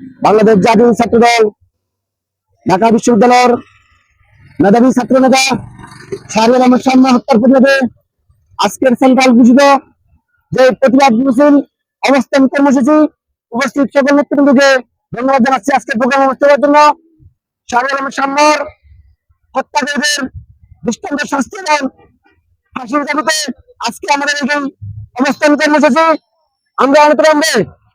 বাংলাদেশ জাতীয় ছাত্র দল ঢাকা বিশ্ববিদ্যালয়ের মেধাবী ছাত্র নেতা শাহরুর আহমদ শাহ হত্যার প্রতিবাদে আজকের সেন্ট্রাল ঘোষিত যে প্রতিবাদ মিছিল, অবস্থান কর্মসূচি উপস্থিত সকল নেতৃবৃন্দকে ধন্যবাদ জানাচ্ছি আজকের প্রোগ্রাম অনুষ্ঠান করার জন্য। শাহরুর আহমদ শাহর হত্যাকারীদের দৃষ্টান্ত শাস্তি এবং ফাঁসির দাবিতে আজকে আমাদের এই অবস্থান কর্মসূচি। আমরা অনতরম্বে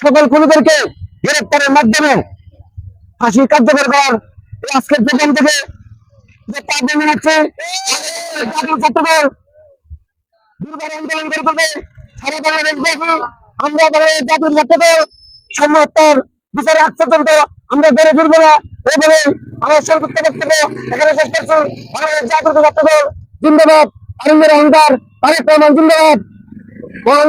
সকল খুনিদেরকে গ্রেপ্তারের মাধ্যমে ফাঁসি কার্যকর করার আজকের প্রোগ্রাম থেকে যে তার জানাচ্ছি জাতীয় ছাত্রদল দুর্বার আমরা বিচারে জিন্দাবাদ। আনন্দের অহংকার। জিন্দাবাদ। মহান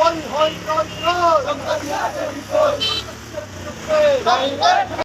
ছাত্রদলের